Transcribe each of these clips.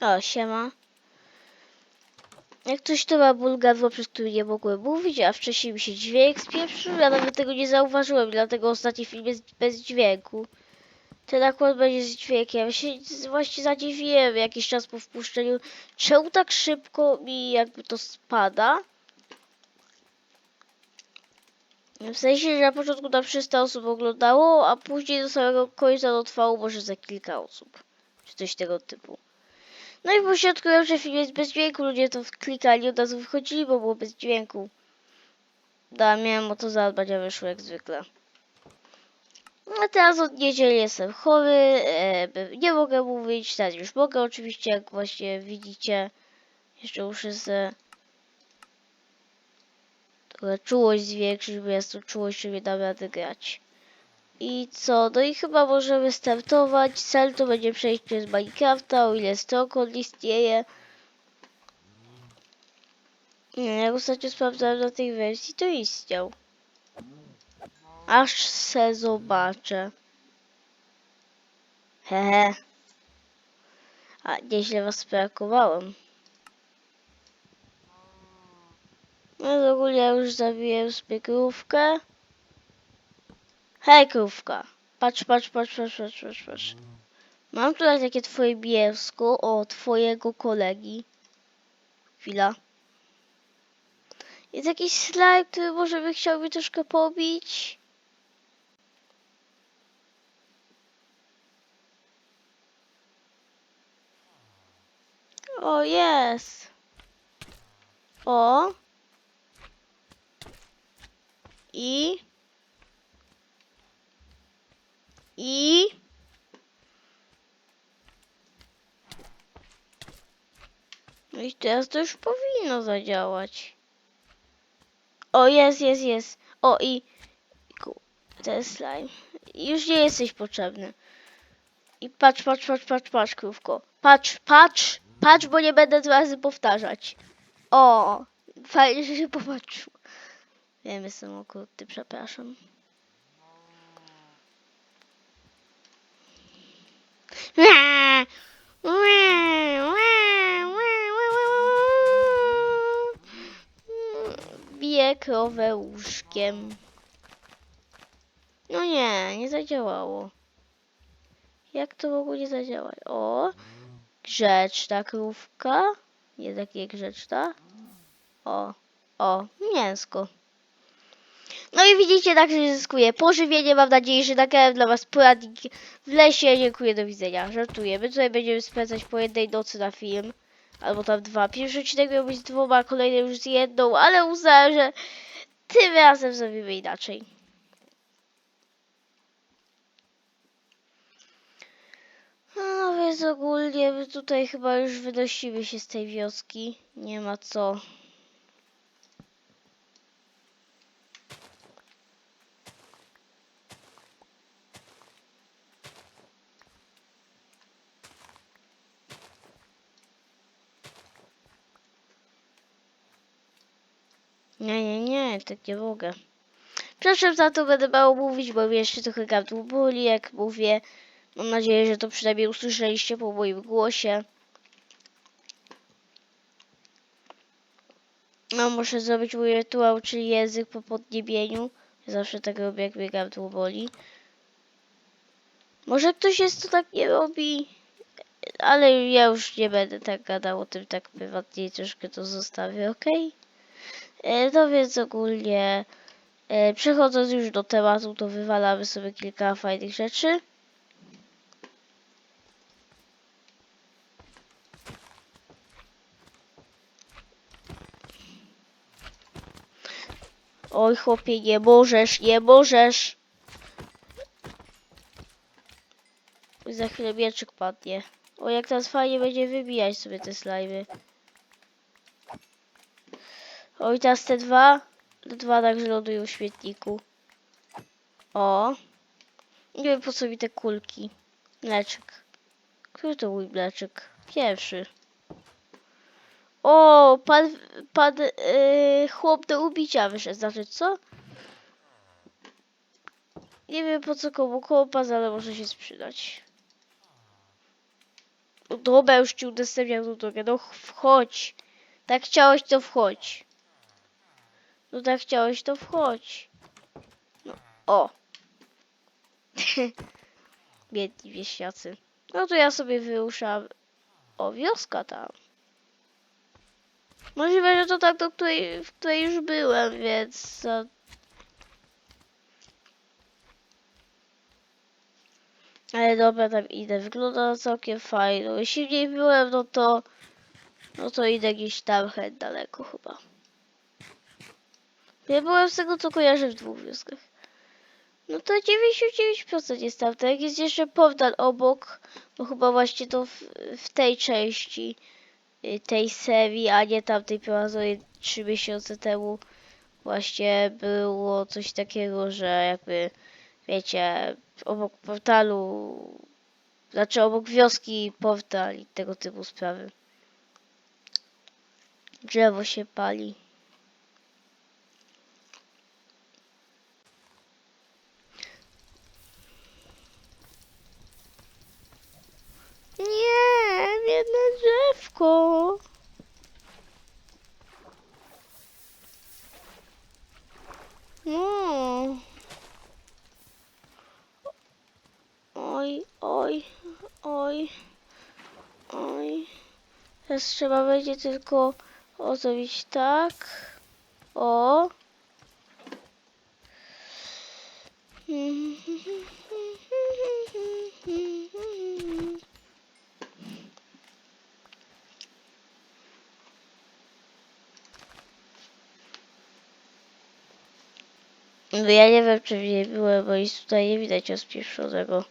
O, siema. Jak coś to ma ból gardła, przez który nie mogłem mówić, a wcześniej mi się dźwięk spieprzył, ja nawet tego nie zauważyłem, dlatego ostatni film jest bez dźwięku. Ten akurat będzie z dźwiękiem. Ja się właśnie zadziwiłem jakiś czas po wpuszczeniu. Czemu tak szybko mi jakby to spada? W sensie, że na początku tam 300 osób oglądało, a później do samego końca to trwało może za kilka osób. Czy coś tego typu. No i później odkryłem, że film jest bez dźwięku. Ludzie to klikali, od razu wychodzili, bo było bez dźwięku. Da, miałem o to zadbać, a wyszło jak zwykle. A teraz od niedzieli jestem chory, e, nie mogę mówić, teraz już mogę oczywiście, jak właśnie widzicie. Jeszcze muszę se trochę czułość zwiększyć, bo jest to czułość, że nie dam grać. I co? No i chyba możemy startować. Cel to będzie przejście z Minecrafta, o ile Stronghold istnieje. Nie, jak ostatnio sprawdzałem na tej wersji, to istniał. Aż se zobaczę. Hehe. A, nieźle was sprakowałem. No to ogólnie ja już zabiłem sobie krówkę. Hej krówka. Patrz, patrz, patrz, patrz, patrz, patrz, patrz. Mam tutaj takie twoje mięsko o twojego kolegi. Chwila. Jest jakiś slime, który może by chciał mi troszkę pobić. O, jest. O. I. I. No i teraz to już powinno zadziałać. O, jest, jest, jest. O, i... Ten slime. Już nie jesteś potrzebny. I patrz, patrz, patrz, patrz, patrz, krówko. Patrz, patrz, patrz, bo nie będę dwa razy powtarzać. O, fajnie, że się popatrzył. Wiem, jestem okrutny, przepraszam. Biję krowę łóżkiem. No nie, nie zadziałało. Jak to mogło nie zadziałać? O, grzeczna krówka. Nie takie grzeczna. O, o, mięsko. No i widzicie, tak się zyskuje pożywienie. Mam nadzieję, że nagrałem dla Was poradnik w lesie. Dziękuję, do widzenia. Żartuję. My tutaj będziemy spędzać po jednej nocy na film. Albo tam dwa. Pierwszy odcinek miał być z dwoma, kolejny już z jedną, ale uznałem, że tym razem zrobimy inaczej. No więc ogólnie my tutaj chyba już wynosimy się z tej wioski. Nie ma co. Nie, nie, nie, tak nie mogę. Przepraszam za to, będę mało mówić, bo mnie jeszcze trochę gardło boli, jak mówię. Mam nadzieję, że to przynajmniej usłyszeliście po moim głosie. No, muszę zrobić mój rytuał, czyli język po podniebieniu. Zawsze tak robię, jak mnie gardło boli. Może ktoś jest, to tak nie robi, ale ja już nie będę tak gadał o tym tak prywatnie, troszkę to zostawię, okej? E, No więc ogólnie, e, przechodząc już do tematu, to wywalamy sobie kilka fajnych rzeczy. Oj chłopie, nie możesz, nie możesz. Za chwilę mieczyk padnie. O, jak teraz fajnie będzie wybijać sobie te slajmy. Oj, teraz te dwa. Dwa także lądują w śmietniku. O. Nie wiem po co mi te kulki. Mleczek. Który to mój mleczek? Pierwszy. O, pan, pan yy, chłop do ubicia wyszedł, znaczy co? Nie wiem po co komu kompas, ale może się sprzedać. Dobra, już ci udostępniam tą drogę. No ch- wchodź. Tak chciałeś, to wchodź. No tak chciałeś, to wchodź. No, o. Biedni wieśniacy. No to ja sobie wyruszam. O, wioska tam. Możliwe, że to tak, do której, w której już byłem, więc... Ale dobra, tam idę. Wygląda całkiem fajnie. Jeśli nie byłem, no to... No to idę gdzieś tam chęć daleko chyba. Ja byłem z tego, co kojarzę w dwóch wioskach. No to 99% jest tam. Tak jest jeszcze portal obok. No chyba właśnie to w, w tej części y, tej serii, a nie tamtej prowadzonej 3 miesiące temu. Właśnie było coś takiego, że jakby wiecie, obok portalu, znaczy obok wioski portal i tego typu sprawy. Drzewo się pali. Nie, biedne drzewko. No. Oj, oj, oj, oj. Teraz trzeba będzie tylko o tak. O. Ja nie wiem, czy nie byłem, bo nic tutaj nie widać rozpieprzonego.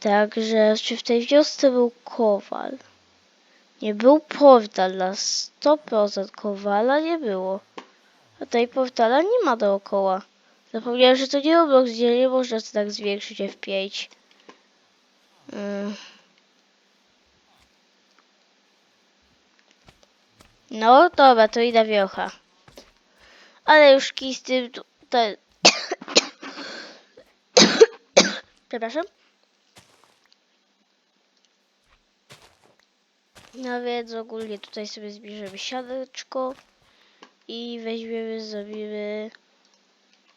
Także, czy w tej wiosce był kowal? Nie był portal, na 100% kowala nie było. A tej portala nie ma dookoła. Zapomniałem, że to nie obok, gdzie nie można sobie tak zwiększyć F5. Mm. No dobra, to idę wiocha. Ale już kij z tym tutaj. Przepraszam. No więc ogólnie tutaj sobie zbierzemy siadeczko i weźmiemy, zrobimy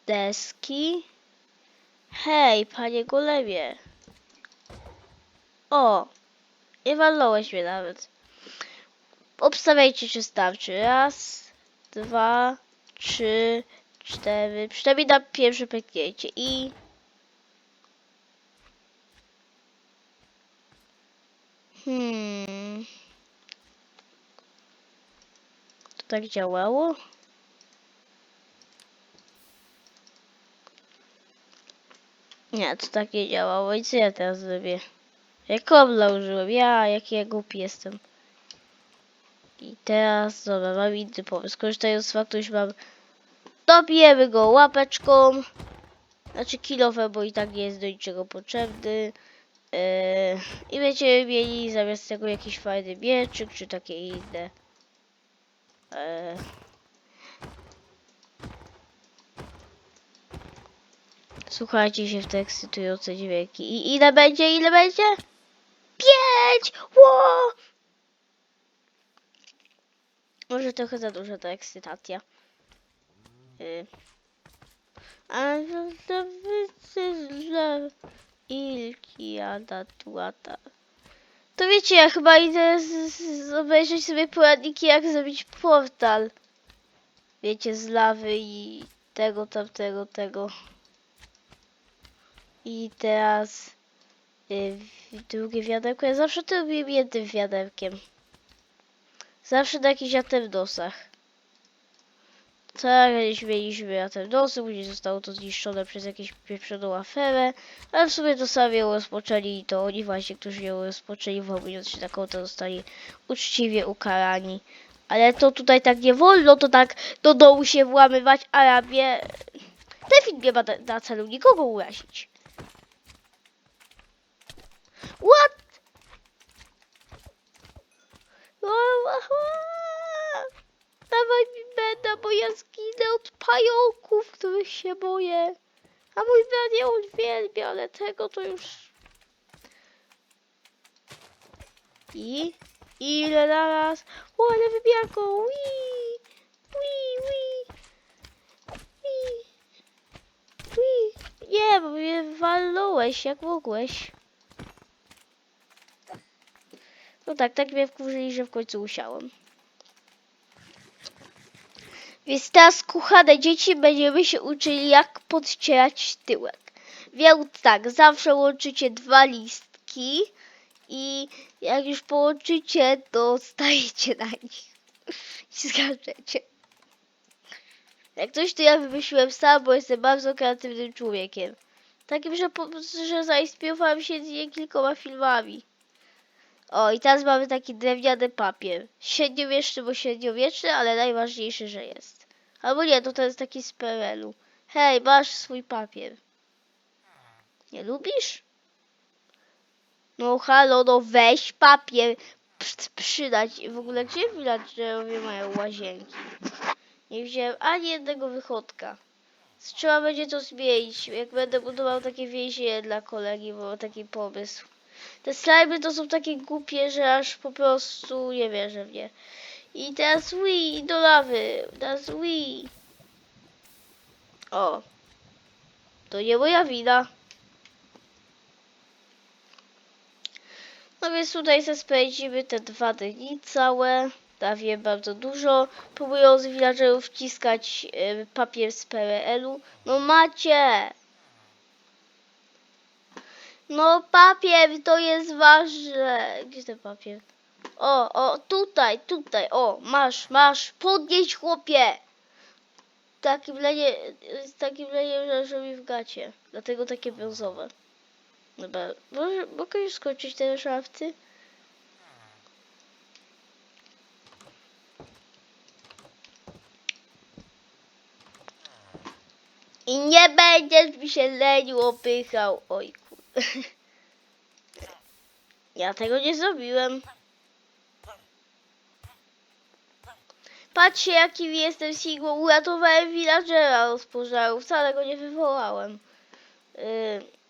deski. Hej, panie golemie. O, nie walnąłeś mnie nawet. Obstawiajcie, czy starczy. Raz, dwa, trzy, cztery. Przynajmniej na pierwsze pęknięcie. I... Hmm... To tak działało? Nie, to tak nie działało. I co ja teraz zrobię? Jak kobla użyłem. Ja, jaki ja głupi jestem. I teraz, dobra, mam inny pomysł. Korzystając z faktu, że mam... Dobijemy go łapeczką. Znaczy kilowe, bo i tak nie jest do niczego potrzebny. Yy, I będziemy mieli zamiast tego jakiś fajny mieczyk, czy takie inne. Yy. Słuchajcie się w te ekscytujące dźwięki. I ile będzie? Ile będzie? Pięć! Ło! Może trochę za duża ta ekscytacja. Y. A wycy źle. Ilki jada tuata. To wiecie, ja chyba idę z, z, obejrzeć sobie poradniki, jak zrobić portal. Wiecie, z lawy i tego, tamtego, tego. I teraz y, drugie wiaderko. Ja zawsze to robię jednym wiaderkiem. Zawsze na jakichś atendosach. Tak, kiedyś mieliśmy atendosy, później zostało to zniszczone przez jakieś pieprzoną aferę, ale w sumie to sami ją rozpoczęli i to oni właśnie, którzy ją rozpoczęli, wołując się taką, to zostali uczciwie ukarani. Ale to tutaj tak nie wolno, to tak do dołu się włamywać, a ja mnie... Ten film nie ma na, celu nikogo urazić. What? Ła, ła, ła. Dawaj mi beda, bo ja zginę od pająków, których się boję. A mój brat je uwielbia, ale tego to już... I... Ile naraz? O, ale wybiegło! Wii! Wii, wii! Wii! Wii! Nie, bo mnie walnąłeś, jak mogłeś. No tak, tak mnie wkurzyli, że w końcu usiałem. Więc teraz, kochane dzieci, będziemy się uczyli, jak podcierać tyłek. Więc tak, zawsze łączycie dwa listki i jak już połączycie, to stajecie na nich. I zgadzacie. Jak coś, to ja wymyśliłem sam, bo jestem bardzo kreatywnym człowiekiem. Takim, że, po, że zainspirowałem się nie kilkoma filmami. O, i teraz mamy taki drewniany papier. Średniowieczny, bo średniowieczny, ale najważniejszy, że jest. Albo nie, to jest taki z PRL-u. Hej, masz swój papier. Nie lubisz? No halo, no weź papier przy- przydać. W ogóle gdzie villagerowie mają łazienki? Nie wziąłem ani jednego wychodka. Trzeba będzie to zmienić. Jak będę budował takie więzienie dla kolegi, bo taki pomysł. Te slajmy to są takie głupie, że aż po prostu nie wierzę w nie. I teraz Wii do lawy. Teraz Wii. O. To nie moja wina. No więc tutaj sobie spędzimy te dwa dni całe. Dawię bardzo dużo. Próbują z villagerów wciskać e, papier z PRL-u. No macie! No papier, to jest ważne. Gdzie ten papier? O, o, tutaj, tutaj, o, masz, masz, podnieś chłopie. Z takim leniem, że, że mi w gacie. Dlatego takie brązowe. Dobra, może, mogę już skończyć te szafty? I nie będziesz mi się lenił opychał. Oj kur... Ja tego nie zrobiłem. Patrzcie jakim jestem Sigmą. Uratowałem villagera z pożaru. Wcale go nie wywołałem. Yy...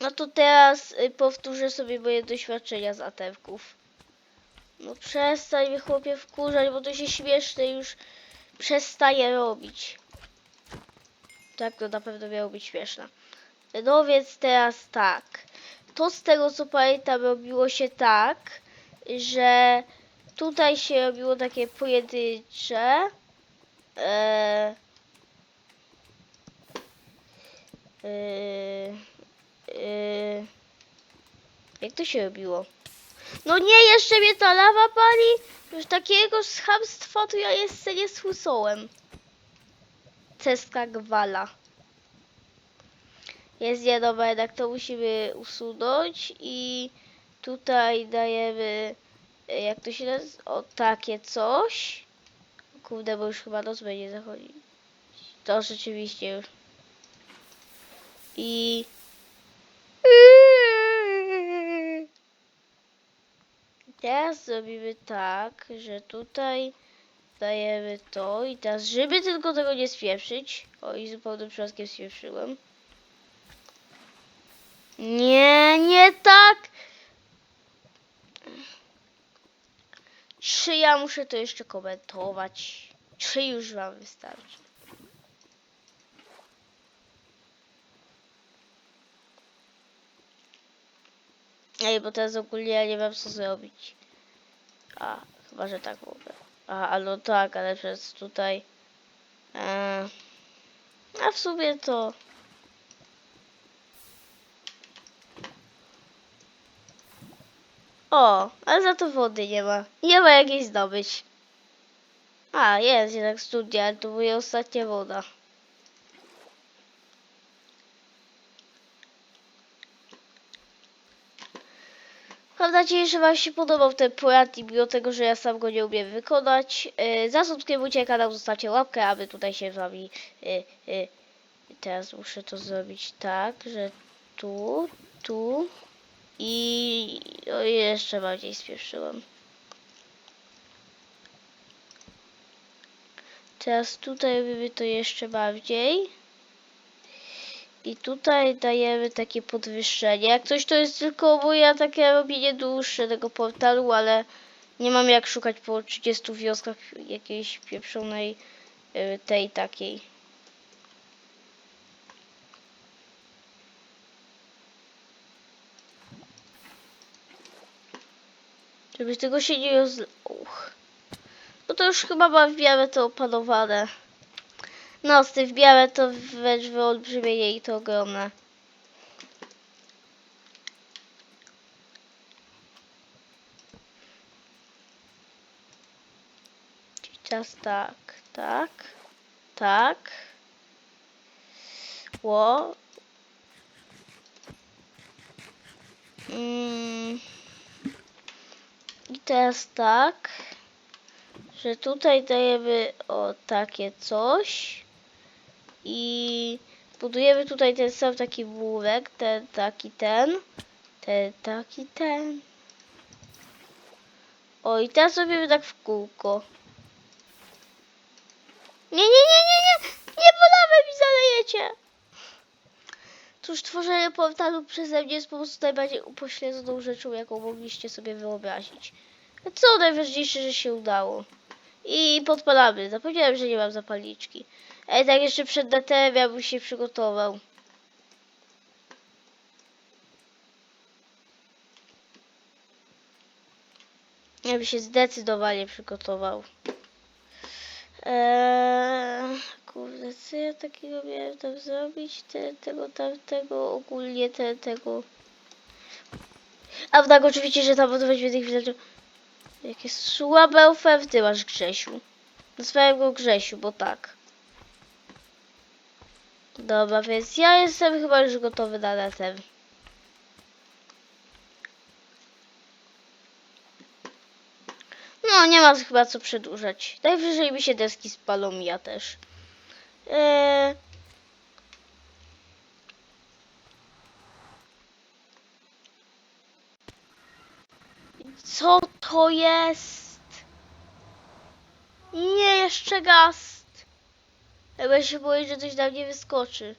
No to teraz y, powtórzę sobie moje doświadczenia z atewków. No przestań mnie chłopie wkurzać, bo to się śmieszne już przestaje robić. Tak, to na pewno miało być śmieszne. No więc teraz tak. To z tego co pamiętam robiło się tak, że tutaj się robiło takie pojedyncze. E, e, e, jak to się robiło? No nie, jeszcze mnie ta lawa pali. Już takiego schamstwa to ja jeszcze nie słyszałem. Ceska gwala. Jest niedobre, jednak to musimy usunąć i tutaj dajemy, e, jak to się nazywa, o takie coś. Kurde, bo już chyba noc będzie zachodzić. To rzeczywiście już. I... Teraz zrobimy tak, że tutaj dajemy to i teraz, żeby tylko tego nie spieprzyć, o i zupełnym przypadkiem spieprzyłem. Nie, nie tak! Czy ja muszę to jeszcze komentować? Czy już wam wystarczy? Ej, bo teraz ogólnie ja nie wiem co zrobić. A, chyba, że tak mogę. A, a no tak, ale przez tutaj... E, a w sumie to... O, ale za to wody nie ma. Nie ma jakiej zdobyć. A, jest jednak studia, ale to była ostatnia woda. Mam nadzieję, że Wam się podobał ten poradnik, mimo tego, że ja sam go nie umiem wykonać. Yy, zasubskrybujcie kanał, zostawcie łapkę, aby tutaj się z Wami... Yy, yy. Teraz muszę to zrobić tak, że tu, tu i o, jeszcze bardziej spieszyłem. Teraz tutaj robimy to jeszcze bardziej. I tutaj dajemy takie podwyższenie. Jak coś to jest tylko moje takie robienie dłuższe tego portalu, ale nie mam jak szukać po 30 wioskach jakiejś pieprzonej y, tej takiej. Żeby tego się nie roz... Uch. No to już chyba mam w miarę to opanowane. No, z tym w miarę to wręcz wyolbrzymienie i to ogromne. Teraz tak, tak, tak. Ło. Mm. I teraz tak, że tutaj dajemy o takie coś i budujemy tutaj ten sam taki murek, ten taki ten, ten taki ten. O i teraz robimy tak w kółko. Nie, nie, nie, nie, nie, nie wolamy mi zalejecie. Cóż, tworzenie portalu przeze mnie jest po prostu najbardziej upośledzoną rzeczą, jaką mogliście sobie wyobrazić. A Co najważniejsze, że się udało. I podpalamy. Zapomniałem, że nie mam zapalniczki. Ej, tak jeszcze przed datem ja bym się przygotował. Ja bym się zdecydowanie przygotował. Eee, kurde, co ja takiego miałem tam zrobić? Te, tego, tamtego, ogólnie te, tego. A tak, oczywiście, że tam budować więcej widocznych. Jakie słabe oferty masz, Grzesiu. Nazwałem go Grzesiu, bo tak. Dobra, więc ja jestem chyba już gotowy na latem. No, nie ma chyba co przedłużać. Najwyżej mi się deski spalą ja też. Eee... Co to jest? Nie, jeszcze gast. Ja się boję, że coś na mnie wyskoczy.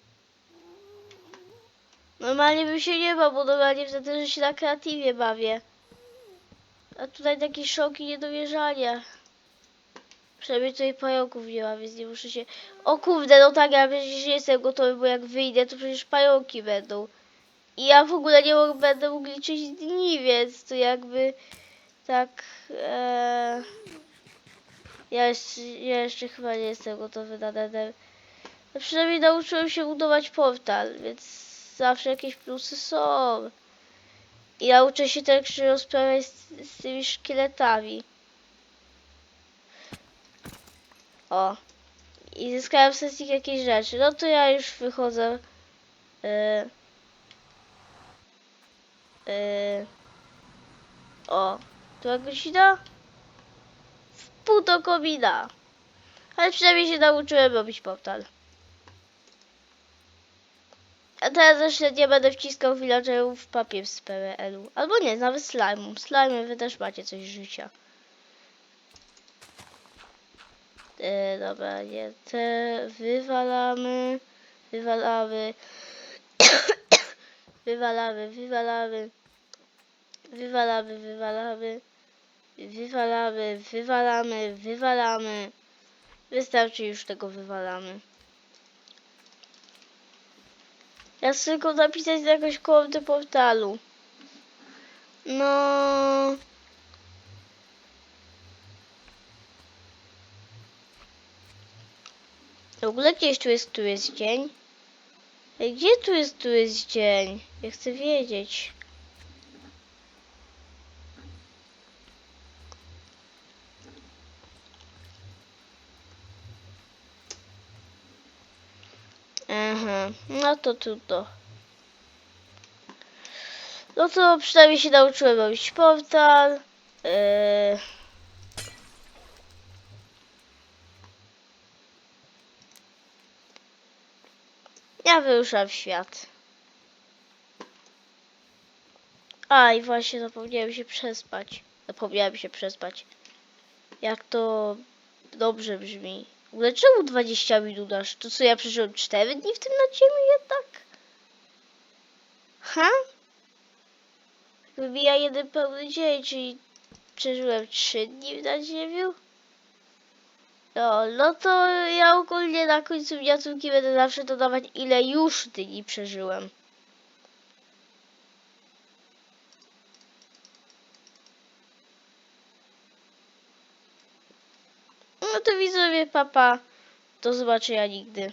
Normalnie bym się nie bał, bo normalnie wtedy, że się na kreatywie bawię. A tutaj taki szok i. Przynajmniej tutaj pająków nie ma, więc nie muszę się... O kurde, no tak, ja przecież nie jestem gotowy, bo jak wyjdę, to przecież pająki będą. I ja w ogóle nie mog- będę mógł liczyć dni, więc to jakby... Tak... E... Ja, jeszcze, ja jeszcze chyba nie jestem gotowy na nether. No przynajmniej nauczyłem się budować portal, więc zawsze jakieś plusy są. I nauczę się też rozprawiać z, z tymi szkieletami. O. I zyskałem z nich jakieś rzeczy. No to ja już wychodzę. Yy. Yy. O. To godzina? W pół do komina. Ale przynajmniej się nauczyłem robić portal. A teraz jeszcze nie będę wciskał villagerów w papier z PRL-u. Albo nie, nawet slime. Slime wy też macie coś życia. E, dobra, nie. Te wywalamy. Wywalamy. wywalamy, wywalamy. Wywalamy, wywalamy. Wywalamy, wywalamy, wywalamy. Wystarczy już tego wywalamy. Ja chcę tylko napisać na jakąś komendę portalu. No. W ogóle gdzieś tu jest, tu jest dzień. Gdzie tu jest, tu jest dzień? Ja chcę wiedzieć. No to trudno. No to przynajmniej się nauczyłem robić portal. Yy... Ja wyruszam w świat. A i właśnie zapomniałem się przespać. Zapomniałem się przespać. Jak to dobrze brzmi. Ogóle czemu 20 minut aż? To co ja przeżyłem 4 dni w tym na ziemi jednak? Aha. Wybija jeden pełny dzień, czyli przeżyłem trzy dni w nadziemiu. No, no to ja ogólnie na końcu miniaturki będę zawsze dodawać ile już dni przeżyłem. No to widzowie, papa. Do zobaczenia nigdy.